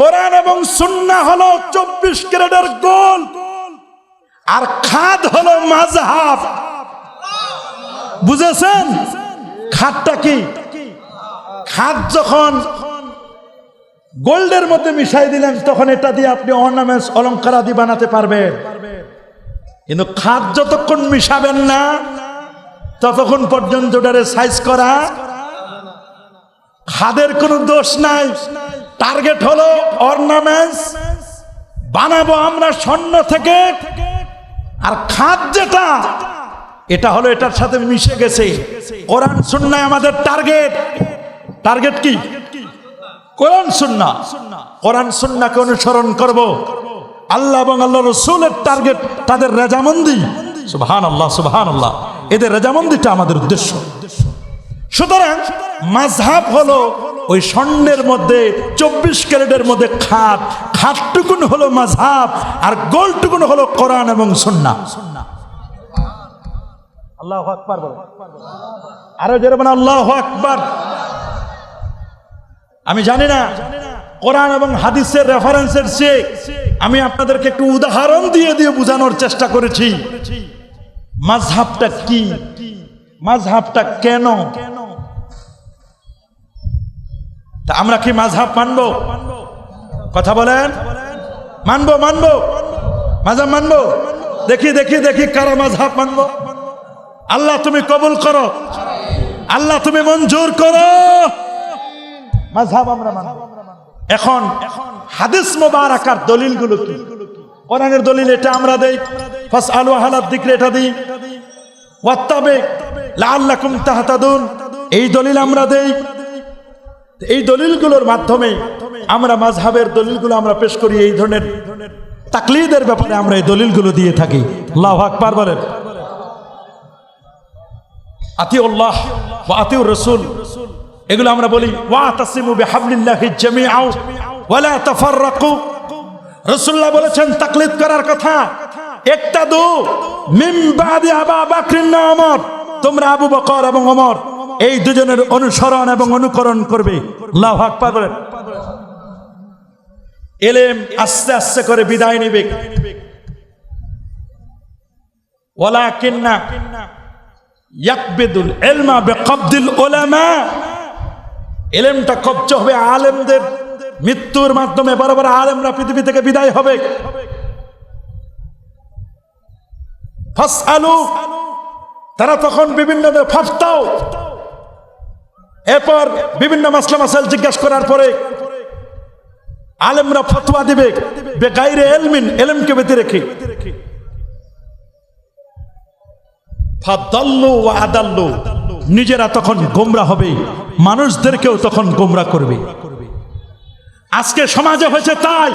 কোরআন এবং সুন্না হলো চব্বিশ ক্যারেটের গোল। আর খাদ হলো মাযহাব। বুঝেছেন? খাদটা কি? খাদ যখন গোল্ডের মধ্যে মিশাই দিলেন, তখন এটা দিয়ে আপনি অর্নামেন্টস, অলঙ্কার আদি বানাতে পারবেন। কিন্তু খাদ যতক্ষণ মিশাবেন না, ততক্ষণ পর্যন্ত ওটারে সাইজ করা, খাদের কোনো দোষ নাই। টার্গেট হলো অর্নামেন্টস বানাবো আমরা স্বর্ণ থেকে। আর খাদ যেটা, এটা হলো এটার সাথে মিশে গেছে। কোরআন সুন্নায় আমাদের টার্গেট টার্গেট কি? কোরআন সুন্না। কোরআন সুন্নাকে অনুসরণ করব। আল্লাহ এবং আল্লাহ রসুলের টার্গেট তাদের রেজামন্দি। সুবহান আল্লাহ সুবহান আল্লাহ এদের রেজামন্দিটা আমাদের উদ্দেশ্য। সুতরাং মাঝহাব হলো ওই স্বর্ণের মধ্যে, চব্বিশ ক্যারেটের মধ্যে খাত খাতটুকুন হলো মাঝহাব, আর গোলটুকুন হলো কোরআন এবং সুন্না আল্লাহ আকবার আরও যেরকম আল্লাহ আকবার। আমি জানি না, কোরআন এবং হাদিসের রেফারেন্সের চেয়ে আমি আপনাদেরকে একটু উদাহরণ দিয়ে দিয়ে বোঝানোর চেষ্টা করেছি। মাঝহাবটা কি? মাঝহাবটা কেন? তা আমরা কি মাঝহাব মানবো? কথা বলেন। মানবো মানবো। মাঝহাব মানবো? দেখি দেখি দেখি কারা মাঝহাব মানবো। আল্লাহ তুমি কবুল করো। আল্লাহ তুমি মঞ্জুর করো। মাঝহাব আমরা মানব। এখন হাদিস মোবারকার দলিলগুলো কি? কোরআনের দলিল এটা আমরা দেই। ফাস আলু হালাত দিকরে এটা দিই। ওয়াত্তাবে লাআল্লাকুম তাহতাদুন। এই দলিল আমরা দেই। এই দলিলগুলোর মাধ্যমে আমরা মাঝহাবের দলিলগুলো আমরা পেশ করি, এই ধরনের তাকলিদের ব্যাপারে আমরা এই দলিলগুলো দিয়ে থাকি। আল্লাহু আকবার বলেন। আতিউল্লাহ এগুলো আমরা বলি, ওয়া তাসিমু বলেছেন, তাকলিদ করার কথা। একটা তোমরা আবু বকর এবং ওমর। এই দুজনের অনুসরণ এবং অনুকরণ করবে। আল্লাহু আকবার এলেম আস্তে আস্তে করে বিদায় নেবে। বিকবদিল উলামা। এলেমটা কবজ হবে আলেমদের। মৃত্যুর মাধ্যমে বড় আলেমরা পৃথিবী থেকে বিদায় হবে। তারা তখন বিভিন্ন ফাফতাও এরপর বিভিন্ন মাসলা মাসাইল জিজ্ঞাসা করার পরে আলেমরা ফতোয়া দিবে, বেগাইরে এলমিন, এলমকে বেঁধে রেখে। নিজেরা তখন গোমরা হবে, মানুষদেরকেও তখন গোমরা করবে। আজকে সমাজে হয়েছে তাই।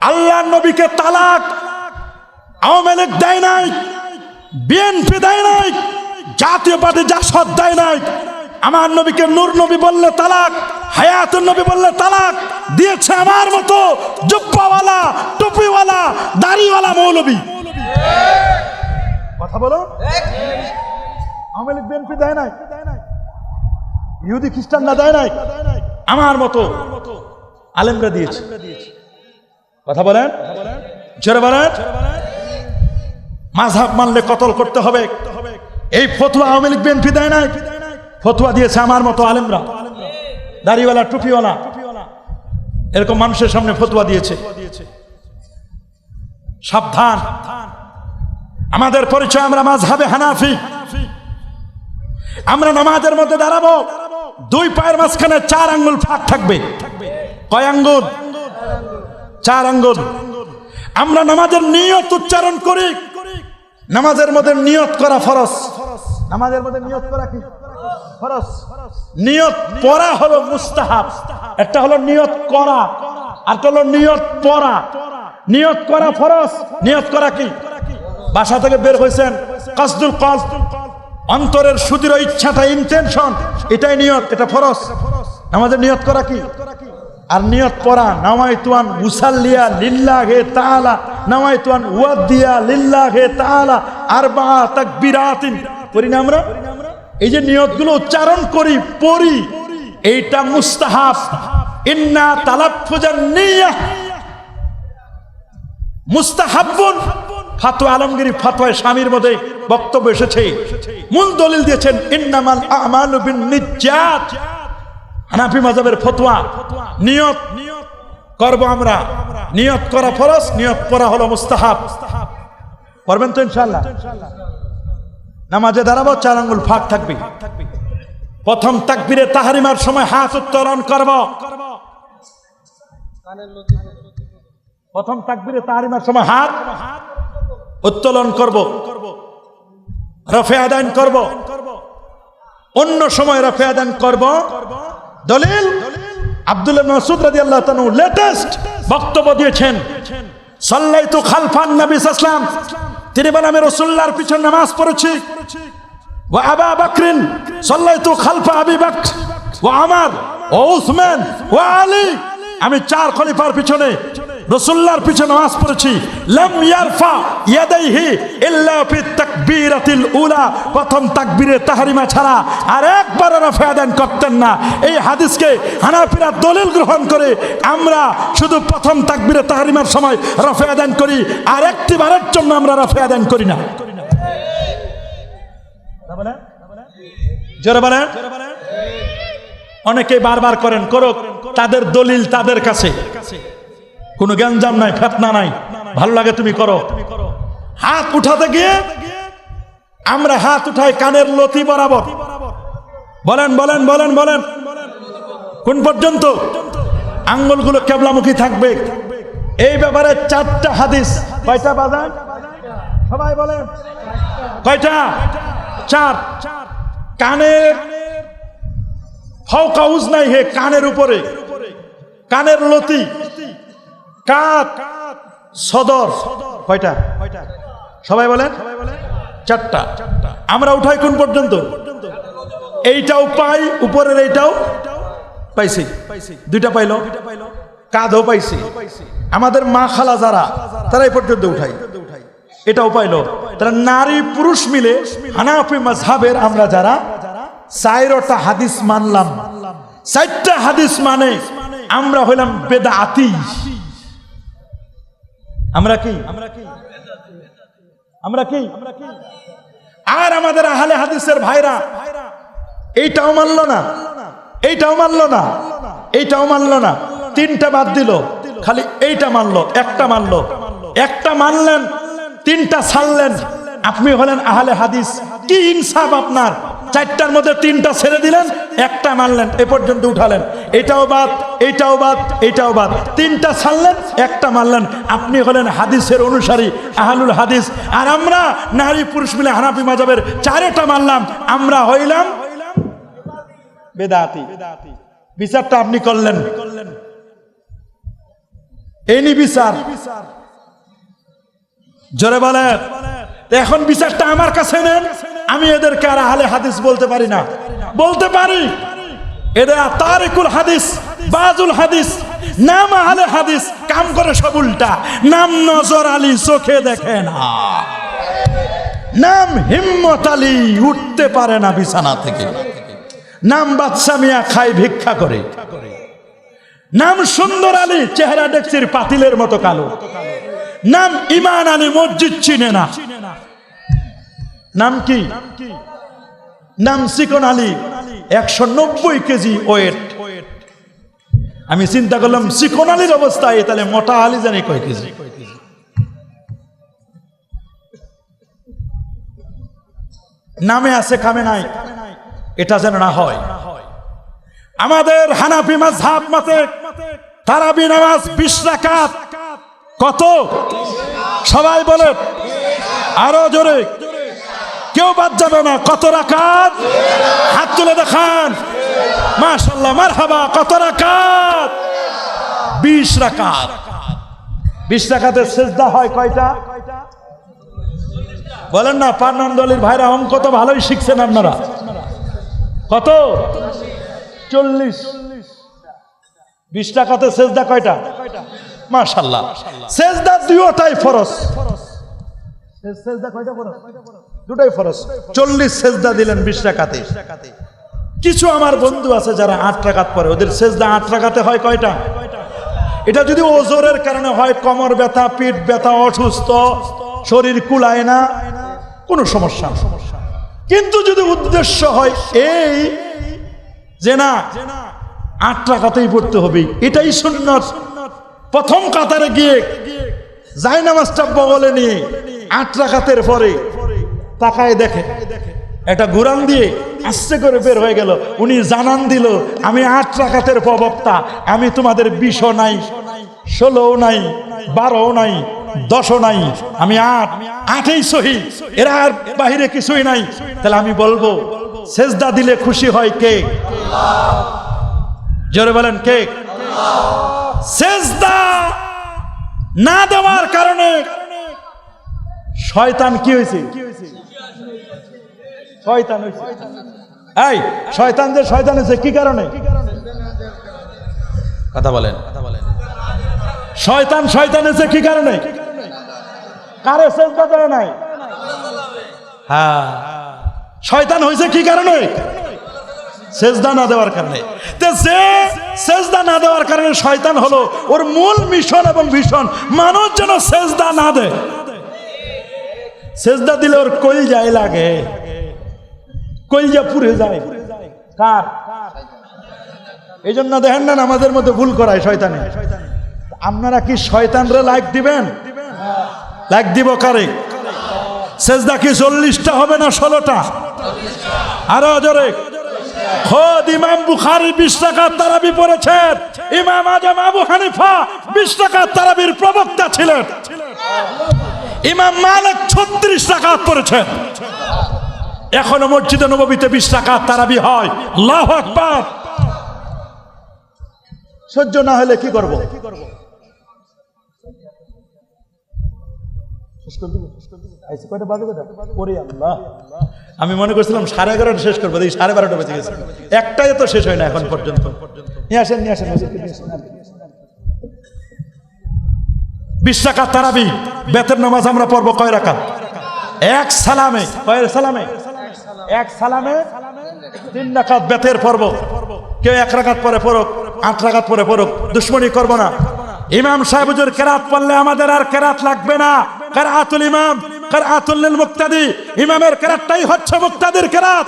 আল্লাহ নবীকে তালাক আওয়ামী লীগ দেয় নাই, বিএনপি দেয় নাই জাতীয় পার্টি জাসদ দেয় নাই আমার নবীকে নূর নবী বললে তালাক হায়াতুর নবী বললে তালাক, দিয়েছে আমার মতো জুব্বাওয়ালা, টুপিওয়ালা, দাড়িওয়ালা মৌলবী। কথা বলো। আওয়ামী লীগ দেয় নাই। ইহুদি, খ্রিস্টানরা দেয় নাই। আমার মতো আলেমরা দিয়েছে। কথা বলেন। জোরে বলেন। মাঝহাব মানলে কতল করতে হবে? এই ফতুয়া আওয়ামী লীগ, বিএনপি দেয় নাই। ফতুয়া দিয়েছে আমার মতো আলেমরা। দাড়িওয়ালা, টুপিওয়ালা। এরকম মানুষের সামনে ফতুয়া দিয়েছে। সাবধান। আমাদের পরিচয় আমরা মাঝহাবে হানাফি। আমরা নামাজের মধ্যে দাঁড়াবো। দুই পায়ের মাঝখানে চার আঙ্গুল ফাঁক থাকবে। কয় আঙ্গুল? চার আঙ্গুল। আমরা নামাজের নিয়ত উচ্চারণ করি। নামাজের মধ্যে নিয়ত করা ফরজ। নামাজের মধ্যে নিয়ত করা কি? ফরজ। নিয়ত পড়া হলো মুস্তাহাব। একটা হলো নিয়ত করা আর একটা হলো নিয়ত পড়া। নিয়ত করা ফরজ নিয়ত করা কি? বাসা থেকে বের হয়েছেন কাসদুল কলব অন্তরের সুদৃঢ় ইচ্ছাটা ইন্টেনশন এটাই নিয়ত এটা ফরজ। আমাদের নিয়ত করা কি? আর নিয়ত পড়া নামাই তুয়ান মুসাল্লিয়া লিল্লা হে তাআলা নামাই তুয়ান ওয়াদিয়া লিল্লা হে তাআলা আরবা তাকবীরাতিন। করি না আমরা? এই যে নিয়তগুলো উচ্চারণ করি, পড়ি, এইটা মুস্তাহাব। ইন্না তালাফুজান নিয়া। মুস্তাহাব্বুন। ফাতোয়া আলমগিরি ফাতোয়ায় স্বামীর মধ্যে বক্তব্য এসেছে। মূল দলিল দিয়েছেন, ইন্নামাল আমালু বিন নিজ্জাত। হানাফি মাযহাবের ফতোয়া। নিয়ত করব আমরা। নিয়ত করা ফরজ, নিয়ত করা হলো মুস্তাহাব। করবেন তো ইনশাআল্লাহ। নামাজে দাঁড়াবো, চার আঙ্গুল ফাঁক থাকবে। প্রথম তাকবীরে তাহারিমার সময় হাত উত্তোলন করব। প্রথম তাকবীরে তাহারিমার সময় হাত উত্তোলন করব। রফে আদান করব। অন্য সময় রফে আদান করব। দলিল? আব্দুল্লাহ মাসুদ রাজি আল্লাহ তানু লেটেস্ট বক্তব্য দিয়েছেন। সাল্লাইতু খালফান নবী সাল্লাম তিনি বলেন রসুল্লার পিছনে নামাজ পড়েছি। ও আবা বকরিন, সাল্লাইতু খালফা আবি বকর ও আমার ও উসমান ও আলী। আমি চার খলিফার পিছনে রসুল্লাহর পিছনে নামাজ পড়েছি। লাম ইয়ারফা ইয়াদাইহি ইল্লা ফি তাকবীরাতিল উলা। প্রথম তাকবীরে তাহরিমা ছাড়া আর একবার রফা আদান করতেন না। এই হাদিসকে হানাফিরা দলিল গ্রহণ করে আমরা শুধু প্রথম তাকবীরে তাহরিমার সময় রফা আদান করি, আর একটি বারের জন্য আমরা রফা আদান করি না। জোরে বলেন। অনেকে বারবার করেন, করুক, তাদের দলিল তাদের কাছে। কোনো গ্যাঞ্জাম নাই, ফেতনা নাই। ভালো লাগে তুমি করো। হাত উঠাতে গিয়ে আমরা হাত উঠাই কানের লতি বরাবর। বলেন বলেন বলেন বলেন। কোন পর্যন্ত? আঙ্গুলগুলো কেবলামুখী থাকবে। এই ব্যাপারে চারটা হাদিস। কয়টা বাজান সবাই বলেন। কয়টা? চার। কানের ফাউকা উজনাই হে, কানের উপরে। কানের লতি। কাত সদর, কয়টা? সবাই বলেন? চারটা। আমরা উঠাই কোন পর্যন্ত? এইটাও পাই, উপরের এইটাও পাইছি। দুইটা পাইলো। কাঁধও পাইছি। আমাদের মা খালা যারা, তারা এই পর্যন্ত উঠাই। এটাও পাইলো। তারা নারী পুরুষ মিলে হানাফি মাঝহাবের আমরা যারা চাইরটা হাদিস মানলাম। চারটা হাদিস মানে আমরা হইলাম বেদা বেদাতি। আমরা কি? আমরা কি? আমরা কি আর আমাদের আহলে হাদিসের ভাইরা, এইটাও মানলো না, এইটাও মানলো না, এইটাও মানলো না। তিনটা বাদ দিল, খালি এইটা মানলো, একটা মানলো। একটা মানলেন, তিনটা ছাড়লেন। আপনি হলেন আহলে হাদিস। কি ইনসাফ আপনার? চারটার মধ্যে তিনটা ছেড়ে দিলেন, একটা মানলেন এ পর্যন্ত উঠালেন। এটাও বাদ এইটাও বাদ এইটাও বাদ। তিনটা ছাড়লেন, একটা মানলেন আপনি হলেন হাদিসের অনুসারী, আহলুল হাদিস। আর আমরা নারী পুরুষ মিলে হানাফি মাজাবের চারেটা মানলাম আমরা হইলাম বেদাতি। বিচারটা আপনি করলেন। এনি বিচার। জোরে বলেন। এখন বিচারটা আমার কাছে নেন। আমি এদেরকে আর আহলে হাদিস বলতে পারি না। বলতে পারি। এদের তারিকুল হাদিস, বাজুল হাদিস, নাম আহলে হাদিস, কাম করে সব উল্টা। নাম নজর আলী চোখে দেখে না। নাম হিম্মত আলী উঠতে পারে না বিছানা থেকে। নাম বাদশা মিয়া খায় ভিক্ষা করে। নাম সুন্দর আলী চেহারা দেখছির পাতিলের মতো কালো। নাম ইমান আলী মসজিদ চিনে না। নাম কি? নাম সিকন আলী একশো নব্বই কেজি ওয়েট। আমি চিন্তা করলাম, সিকন আলীর অবস্থায় তাহলে মোটা আলী জানি কয় কেজি? নামে আছে কামে নাই। এটা যেন না হয়। আমাদের হানাফি মাঝহাব মতে তারাবি নামাজ বিশ রাকাত কত? সবাই বলে আরও জোরে। কেউ বাদ যাবে না। কত রাকাত? হাত তুলে দেখান। মাশাল্লাহ মারহাবা, কত রাকাত? বিশ রাকাত। বিশ রাকাতের সেজদা হয় কয়টা? বলেন না পান্নন্দলির ভাইরা অঙ্ক তো ভালোই শিখছেন আপনারা। কত? চল্লিশ। বিশ টাকাতে সেজদা কয়টা? মাশাল্লাহ সেজদা দুটাই ফরস সেজদা কয়টা ফরস দুটাই ফরস চল্লিশ সেজদা দিলেন বিশ টাকাতে কিছু আমার বন্ধু আছে যারা আট টাকাত পরে ওদের সেজদা আট টাকাতে হয় কয়টা? এটা যদি ওজোরের কারণে হয়, কোমর ব্যথা, পিঠ ব্যথা, অসুস্থ, শরীর কুলায় না, কোনো সমস্যা না। কিন্তু যদি উদ্দেশ্য হয় এই যে না, আট টাকাতেই পড়তে হবে, এটাই সুন্নত। প্রথম কাতারে গিয়ে যাই নামাজটা বগলে নিয়ে আট টাকাতের পরে তাকায় দেখে। একটা গুরান দিয়ে আস্তে করে বের হয়ে গেল। উনি জানান দিল, আমি আট টাকাতের প্রবক্তা, আমি তোমাদের বিশও নাই, ষোলোও নাই, বারোও নাই, দশও নাই, আমি আট, আটই সহি, এরা আর বাহিরে কিছুই নাই। তাহলে আমি বলব, সেজদা দিলে খুশি হয় কে? জোরে বলেন কে? সেজদা না দেওয়ার কারণে শয়তান কি হয়েছে? শয়তান হয়েছে এই শয়তান যে শয়তান হয়েছে কি কারণে? কথা বলেন। শয়তান শয়তান হয়েছে কি কারণে? কারে সেজদা দেয় নাই। হ্যাঁ। শয়তান হয়েছে কি কারণে? সেজদা না দেওয়ার কারণে। যে সেজদা না দেওয়ার কারণে শয়তান হলো ওর মূল মিশন এবং ভীষণ মানুষ যেন সেজদা না দেয়। সেজদা দিলে ওর কই যায় লাগে। কইজা পুড়ে যায়। কার? এই জন্য দেখেন না আমাদের মধ্যে ভুল করায় শয়তানে। আপনারা কি শয়তানরে লাইক দিবেন? লাইক দিব কারে? সেজদা কি চল্লিশটা হবে না ষোলোটা? আরও জোরে। খোদ ইমাম বুখারি বিশ টাকার তারাবি পড়েছেন ইমাম আজম আবু হানিফা বিশ টাকার তারাবির প্রবক্তা ছিলেন। ইমাম মালিক ছত্রিশ টাকা পড়েছেন এখনও মসজিদে নবীতে বিশ টাকা তারাবি হয়। আল্লাহু আকবার। সহ্য না হলে কি করব? আমি মনে করছিলাম সাড়ে এগারোটা শেষ করব এই সাড়ে বারোটা বেজে গেছে। একটাই তো শেষ হয় না এখন পর্যন্ত। নিয়ে নিয়ে আসেন নিয়ে আসেন। বিশ টাকা তারাবি বেতের নামাজ আমরা পড়ব কয় রাখা এক সালামে। কয় সালামে? এক সালামে তিন রাকাত বেতের পর্ব। কেউ এক রাকাত পরে পড়ুক, আট রাকাত পরে পড়ুক, দুশ্মনী করব না। ইমাম সাহেব হুজুর, কেরাত পড়লে আমাদের আর কেরাত লাগবে না। কেরাতুল ইমাম, কেরাতুল মুক্তাদি, ইমামের কেরাতটাই হচ্ছে মুক্তাদির কেরাত।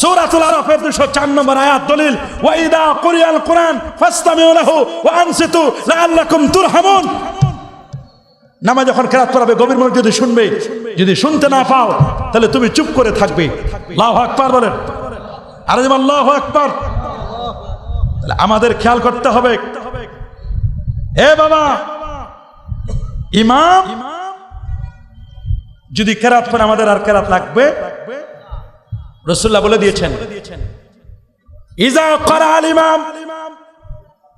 সূরাতুল আরাফের 204 নম্বর আয়াত দলিল নামা যখন কেরাত পড়াবে, গভীর মনোযোগ যদি শুনবে। যদি শুনতে না পাও, তাহলে তুমি চুপ করে থাকবে। আকবার বলেন। আরে যেমন আকবার। তাহলে আমাদের খেয়াল করতে হবে। এ বাবা, ইমাম যদি কেরাত পড়ে আমাদের আর কেরাত লাগবে? রসুল্লাহ বলে দিয়েছেন, ইজা করা আল ইমাম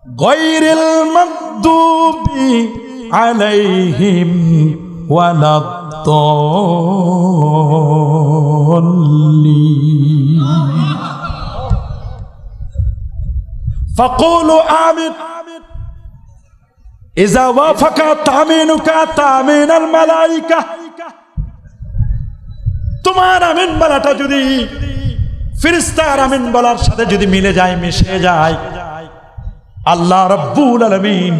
গৈরিল মকদুবি আলাইহিম ওয়ালাদ্দাল্লিন فقولوا آمين إذا وافق تأمينك تأمين الملائكة তোমার আমিন বলাটা যদি ফিরিস্তার আমিন বলার সাথে যদি মিলে যায় মিশে যায় আল্লাহ রব্বুল আলমিন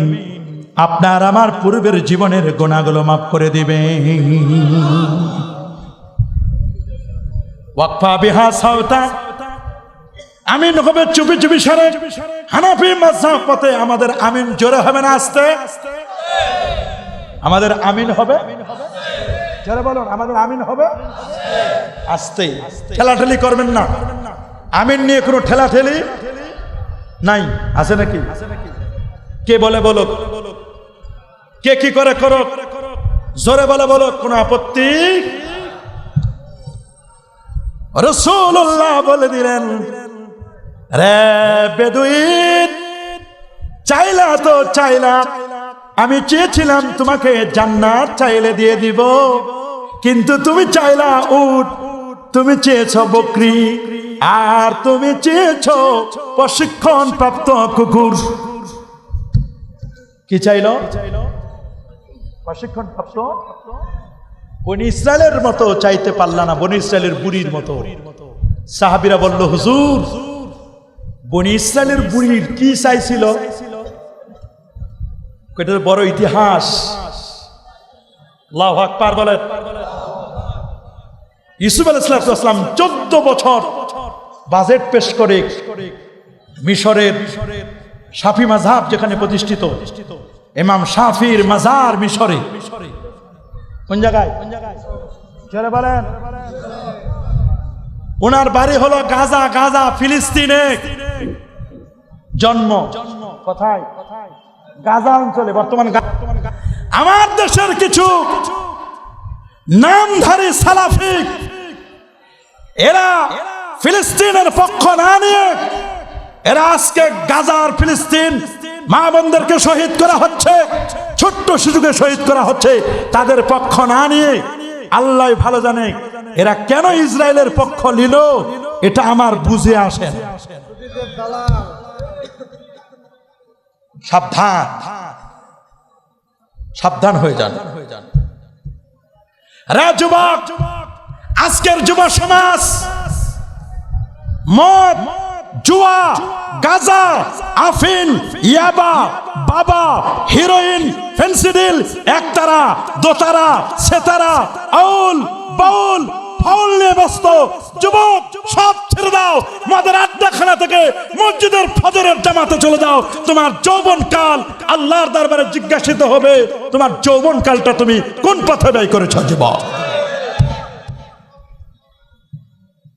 আপনার আমার পূর্বের জীবনের গোনাগুলো মাফ করে দিবে। ওয়াকফা বিহা সাউতা আমিন হবে চুপি চুপি সরে। হানাফি মাঝাব পথে আমাদের আমিন জোরে হবে না আসতে? আমাদের আমিন হবে? জোরে বলুন, আমাদের আমিন হবে? আসতে। ঠেলাঠেলি করবেন না। আমিন নিয়ে কোনো ঠেলাঠেলি নাই। আছে নাকি? কে বলে বলো কে কি করে করো? জোরে বলে, বলো, কোনো আপত্তি? রসুল্লাহ বলে দিলেন, রে বেদুইন, চাইলা তো চাইলা, আমি চেয়েছিলাম তোমাকে জান্নাত চাইলে দিয়ে দিব, কিন্তু তুমি চাইলা উট, তুমি চেয়েছ বকরি, আর তুমি চেয়েছ প্রশিক্ষণ প্রাপ্ত কুকুর। কি চাইল? প্রশিক্ষণ প্রাপ্ত? বনি ইসরায়েলের মতো চাইতে পারলা না, বনি ইসরায়েলের বুড়ির মতো। সাহাবিরা বলল, হুজুর, বনি ইসরায়েলের বুড়ির কি চাইছিল? বড় ইতিহাস। আল্লাহু আকবার বলেন ইসুফ আলাইসালাম চোদ্দ বছর বাজেট পেশ করে মিশরের সাফি মাঝাব যেখানে প্রতিষ্ঠিত। ইমাম শাফির মাজার মিশরে। কোন জায়গায়? জোরে বলেন। ওনার বাড়ি হলো গাজা গাজা, ফিলিস্তিনে। জন্ম। কোথায়? গাজা অঞ্চলে, বর্তমান আমার দেশের কিছু নামধারী সালাফিক এরা ফিলিস্তিনের পক্ষ না নিয়ে, এরা আজকে গাজার ফিলিস্তিন মা বোনদেরকে শহীদ করা হচ্ছে, ছোট্ট শিশুকে শহীদ করা হচ্ছে, তাদের পক্ষ না নিয়ে আল্লাহ ভালো জানে এরা কেন ইসরায়েলের পক্ষ নিল, এটা আমার বুঝে আসে সাবধান সাবধান হয়ে যান। যুবক, আজকের যুব সমাজ মদ জুয়া, গাজা, আফিন, ইয়াবা, বাবা, হিরোইন, ফেন্সিডিল, একতারা, দোতারা, সেতারা, আউল, বাউল, ফাউল নিয়ে ব্যস্ত। যুবক, সব ছেড়ে দাও। মাদের আড্ডাখানা থেকে মসজিদের ফজরের জামাতে চলে যাও। তোমার যৌবন কাল আল্লাহর দরবারে জিজ্ঞাসিত হবে, তোমার যৌবন কালটা তুমি কোন পথে ব্যয় করেছ, যুবক?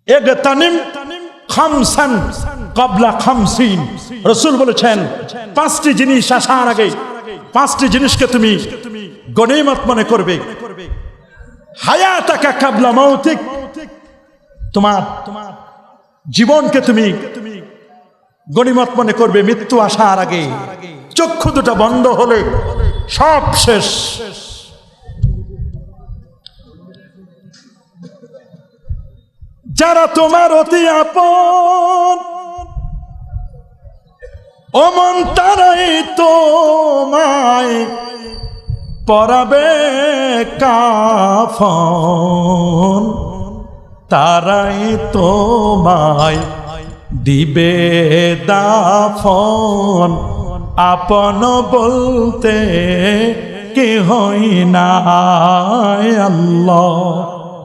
এগতানিম খামসান কাবলা খামসিন। রসুল বলেছেন, পাঁচটি জিনিস আসার আগে, পাঁচটি জিনিসকে তুমি গণিমত মনে করবে। হায়াতাকা কাবলা মৌতিক তোমার তোমার জীবনকে তুমি গণিমত মনে করবে, মৃত্যু আসার আগে। চক্ষু দুটা বন্ধ হলে সব শেষ। যারা তোমার অতি আপন, অমন তারাই তোমায় পরাবে কাফন। তারাই তোমায় দিবে দাফন। আপন বলতে কি হই না আল্লাহ।